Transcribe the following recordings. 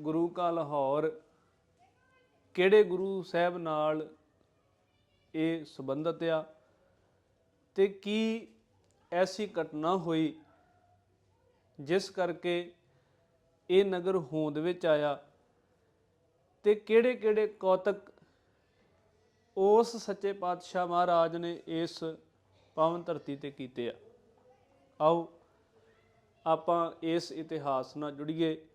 ਗੁਰੂ ਕਾ ਲਾਹੌਰ, ਕਿਹੜੇ ਗੁਰੂ ਸਾਹਿਬ ਨਾਲ ਇਹ ਸੰਬੰਧਿਤ ਆ ਤੇ ਕੀ ਐਸੀ ਘਟਨਾ ਹੋਈ ਜਿਸ ਕਰਕੇ ਇਹ ਨਗਰ ਹੋਂਦ ਵਿੱਚ ਆਇਆ ਤੇ ਕਿਹੜੇ ਕਿਹੜੇ ਕੌਤਕ ਉਸ ਸੱਚੇ ਪਾਤਸ਼ਾਹ ਮਹਾਰਾਜ ਨੇ ਇਸ ਪਾਵਨ ਧਰਤੀ ਤੇ ਕੀਤੇ ਆ? ਆਓ ਆਪਾਂ ਇਸ ਇਤਿਹਾਸ ਨਾਲ ਜੁੜੀਏ।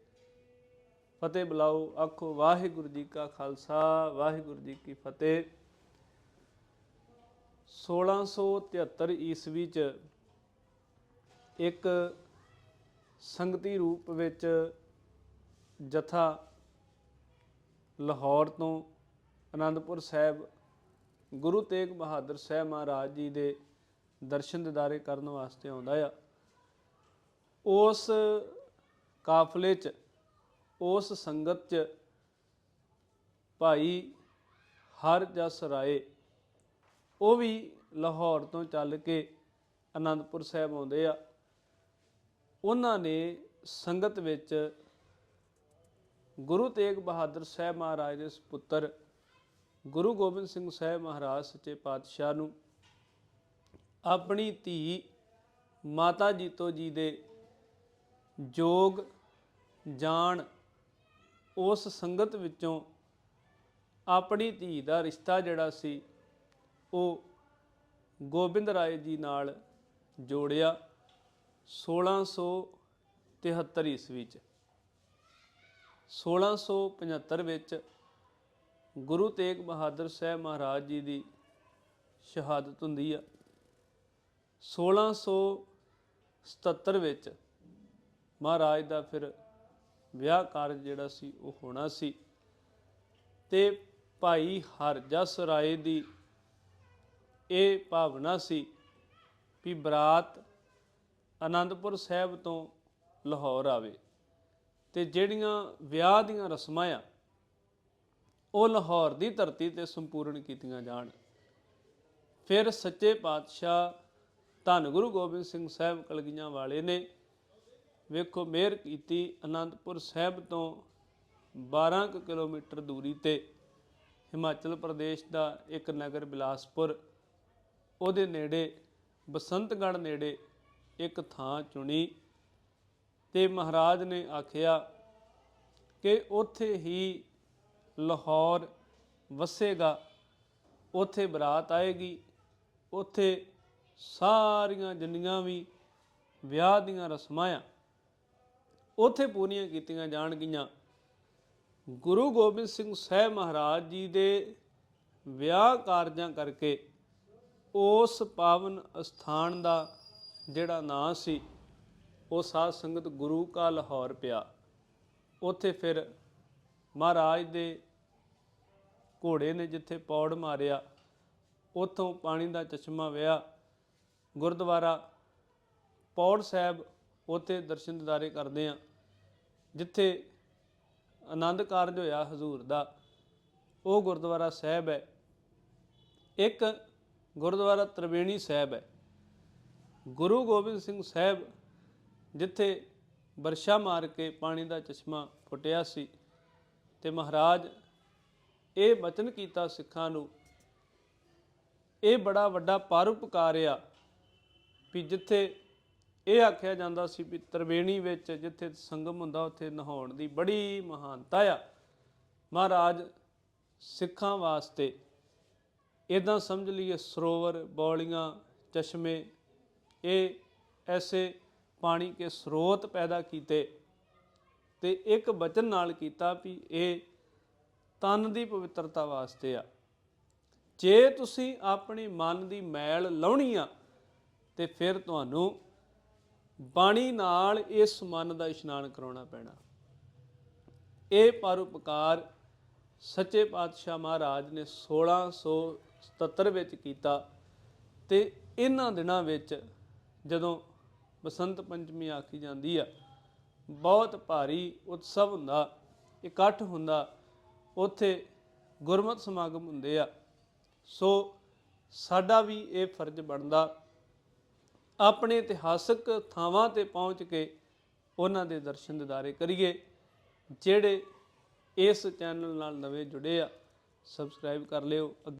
ਫਤਿਹ ਬੁਲਾਓ, ਆਖੋ, ਵਾਹਿਗੁਰੂ ਜੀ ਕਾ ਖਾਲਸਾ, ਵਾਹਿਗੁਰੂ ਜੀ ਕੀ ਫਤਿਹ। 1673 ਈਸਵੀ ਚ ਇੱਕ ਸੰਗਤੀ ਰੂਪ ਵਿੱਚ ਜਥਾ ਲਾਹੌਰ ਤੋਂ ਆਨੰਦਪੁਰ ਸਾਹਿਬ ਗੁਰੂ ਤੇਗ ਬਹਾਦਰ ਸਾਹਿਬ ਮਹਾਰਾਜ ਜੀ ਦੇ ਦਰਸ਼ਨ ਦਿਦਾਰੇ ਕਰਨ ਵਾਸਤੇ ਆਉਂਦਾ ਆ। ਉਸ ਕਾਫਲੇ 'ਚ ਉਸ ਸੰਗਤ 'ਚ ਭਾਈ ਹਰ ਜਸ ਰਾਏ। ਉਹ ਵੀ ਲਾਹੌਰ ਤੋਂ ਚੱਲ ਕੇ ਅਨੰਦਪੁਰ ਸਾਹਿਬ ਆਉਂਦੇ ਆ। ਉਹਨਾਂ ਨੇ ਸੰਗਤ ਵਿੱਚ ਗੁਰੂ ਤੇਗ ਬਹਾਦਰ ਸਾਹਿਬ ਮਹਾਰਾਜ ਦੇ ਸੁਪੁੱਤਰ ਗੁਰੂ ਗੋਬਿੰਦ ਸਿੰਘ ਸਾਹਿਬ ਮਹਾਰਾਜ ਸੱਚੇ ਪਾਤਸ਼ਾਹ ਨੂੰ ਆਪਣੀ ਧੀ ਮਾਤਾ ਜੀਤੋ ਜੀ ਦੇ ਜੋਗ, ਜਾਣ ਉਸ ਸੰਗਤ ਵਿੱਚੋਂ ਆਪਣੀ ਧੀ ਦਾ ਰਿਸ਼ਤਾ ਜਿਹੜਾ ਸੀ, ਉਹ ਗੋਬਿੰਦ ਰਾਏ ਜੀ ਨਾਲ ਜੋੜਿਆ 1673 ਈਸਵੀ ਚ। 1675 ਵਿੱਚ ਗੁਰੂ ਤੇਗ ਬਹਾਦਰ ਸਾਹਿਬ ਮਹਾਰਾਜ ਜੀ ਦੀ ਸ਼ਹਾਦਤ ਹੁੰਦੀ ਆ। 1677 ਵਿੱਚ ਮਹਾਰਾਜ ਦਾ ਫਿਰ ਵਿਆਹ ਕਾਰਜ ਜਿਹੜਾ ਸੀ ਉਹ ਹੋਣਾ ਸੀ। ਤੇ ਭਾਈ ਹਰਜਸ ਰਾਏ ਦੀ ਇਹ ਭਾਵਨਾ ਸੀ ਵੀ ਬਰਾਤ ਆਨੰਦਪੁਰ ਸਾਹਿਬ ਤੋਂ ਲਾਹੌਰ ਆਵੇ ਤੇ ਜਿਹੜੀਆਂ ਵਿਆਹ ਦੀਆਂ ਰਸਮਾਂ ਆ, ਉਹ ਲਾਹੌਰ ਦੀ ਧਰਤੀ ਤੇ ਸੰਪੂਰਨ ਕੀਤੀਆਂ ਜਾਣ। ਫਿਰ ਸੱਚੇ ਪਾਤਸ਼ਾਹ ਧੰਨ ਗੁਰੂ ਗੋਬਿੰਦ ਸਿੰਘ ਸਾਹਿਬ ਕਲਗੀਆਂ ਵਾਲੇ ਨੇ ਵੇਖੋ, ਮਿਹਰ ਕੀਤੀ ਅਨੰਦਪੁਰ ਸਾਹਿਬ ਤੋਂ 12 ਕੁ ਕਿਲੋਮੀਟਰ ਦੂਰੀ ਤੇ ਹਿਮਾਚਲ ਪ੍ਰਦੇਸ਼ ਦਾ ਇੱਕ ਨਗਰ ਬਿਲਾਸਪੁਰ। ਉਹਦੇ ਨੇੜੇ, ਬਸੰਤਗੜ੍ਹ ਨੇੜੇ ਇੱਕ ਥਾਂ ਚੁਣੀ ਤੇ ਮਹਾਰਾਜ ਨੇ ਆਖਿਆ ਕਿ ਉੱਥੇ ਹੀ ਲਾਹੌਰ ਵਸੇਗਾ, ਉੱਥੇ ਬਰਾਤ ਆਏਗੀ, ਉੱਥੇ ਸਾਰੀਆਂ ਜਿੰਨੀਆਂ ਵੀ ਵਿਆਹ ਦੀਆਂ ਰਸਮਾਂ ਆ ਉੱਥੇ ਪੂਰੀਆਂ ਕੀਤੀਆਂ ਜਾਣਗੀਆਂ। ਗੁਰੂ ਗੋਬਿੰਦ ਸਿੰਘ ਸਾਹਿਬ ਮਹਾਰਾਜ ਜੀ ਦੇ ਵਿਆਹ ਕਾਰਜਾਂ ਕਰਕੇ ਉਸ ਪਾਵਨ ਅਸਥਾਨ ਦਾ ਜਿਹੜਾ ਨਾਂ ਸੀ, ਉਹ ਸਾਧ ਸੰਗਤ ਗੁਰੂ ਕਾ ਲਾਹੌਰ ਪਿਆ। ਉੱਥੇ ਫਿਰ ਮਹਾਰਾਜ ਦੇ ਘੋੜੇ ਨੇ ਜਿੱਥੇ ਪੌੜ ਮਾਰਿਆ, ਉੱਥੋਂ ਪਾਣੀ ਦਾ ਚਸ਼ਮਾ ਵਿਆ। ਗੁਰਦੁਆਰਾ ਪੌੜ ਸਾਹਿਬ ਉੱਥੇ ਦਰਸ਼ਨ ਦਿਦਾਰੇ ਕਰਦੇ ਆ ਜਿੱਥੇ ਆਨੰਦ ਕਾਰਜ ਹੋਇਆ ਹਜ਼ੂਰ ਦਾ, ਉਹ ਗੁਰਦੁਆਰਾ ਸਾਹਿਬ ਹੈ। ਇੱਕ ਗੁਰਦੁਆਰਾ ਤ੍ਰਿਵੇਣੀ ਸਾਹਿਬ ਹੈ। ਗੁਰੂ ਗੋਬਿੰਦ ਸਿੰਘ ਸਾਹਿਬ ਜਿੱਥੇ ਵਰਸ਼ਾ ਮਾਰ ਕੇ ਪਾਣੀ ਦਾ ਚਸ਼ਮਾ ਫੁੱਟਿਆ ਸੀ ਤੇ ਮਹਾਰਾਜ ਇਹ ਬਚਨ ਕੀਤਾ ਸਿੱਖਾਂ ਨੂੰ, ਇਹ ਬੜਾ ਵੱਡਾ ਪਰਉਪਕਾਰ ਆ ਵੀ ਜਿੱਥੇ ਇਹ ਆਖਿਆ ਜਾਂਦਾ ਸੀ ਵੀ ਤ੍ਰਿਵੇਣੀ ਵਿੱਚ ਜਿੱਥੇ ਸੰਗਮ ਹੁੰਦਾ, ਉੱਥੇ ਨਹਾਉਣ ਦੀ ਬੜੀ ਮਹਾਨਤਾ ਆ। ਮਹਾਰਾਜ ਸਿੱਖਾਂ ਵਾਸਤੇ ਇਦਾਂ ਸਮਝ ਲਈਏ ਸਰੋਵਰ, ਬੌਲੀਆਂ, ਚਸ਼ਮੇ, ਇਹ ਐਸੇ ਪਾਣੀ ਕੇ ਸਰੋਤ ਪੈਦਾ ਕੀਤੇ ਤੇ ਇੱਕ ਬਚਨ ਨਾਲ ਕੀਤਾ ਵੀ ਇਹ ਤਨ ਦੀ ਪਵਿੱਤਰਤਾ ਵਾਸਤੇ ਆ। ਜੇ ਤੁਸੀਂ ਆਪਣੀ ਮਨ ਦੀ ਮੈਲ ਲਾਉਣੀ ਆ ਤੇ ਫਿਰ ਤੁਹਾਨੂੰ ਬਾਣੀ ਨਾਲ ਇਸ ਮਨ ਦਾ ਇਸ਼ਨਾਨ ਕਰਾਉਣਾ ਪੈਣਾ। ਇਹ ਪਰਉਪਕਾਰ ਸੱਚੇ ਪਾਤਸ਼ਾਹ ਮਹਾਰਾਜ ਨੇ 1677 ਵਿੱਚ ਕੀਤਾ ਤੇ ਇਹਨਾਂ ਦਿਨਾਂ ਵਿੱਚ ਜਦੋਂ ਬਸੰਤ ਪੰਚਮੀ ਆਖੀ ਜਾਂਦੀ ਆ, ਬਹੁਤ ਭਾਰੀ ਉਤਸਵ ਹੁੰਦਾ, ਇਕੱਠ ਹੁੰਦਾ, ਉੱਥੇ ਗੁਰਮਤ ਸਮਾਗਮ ਹੁੰਦੇ ਆ। ਸੋ ਸਾਡਾ ਵੀ ਇਹ ਫਰਜ਼ ਬਣਦਾ ਆਪਣੇ ਇਤਿਹਾਸਕ ਥਾਵਾਂ ਤੇ ਪਹੁੰਚ ਕੇ ਉਹਨਾਂ ਦੇ ਦਰਸ਼ਨ ਦਿਦਾਰੇ ਕਰੀਏ। ਜਿਹੜੇ ਇਸ ਚੈਨਲ ਨਾਲ ਨਵੇਂ ਜੁੜੇ ਆ ਸਬਸਕ੍ਰਾਈਬ ਕਰ ਲਿਓ। ਅੱਗੇ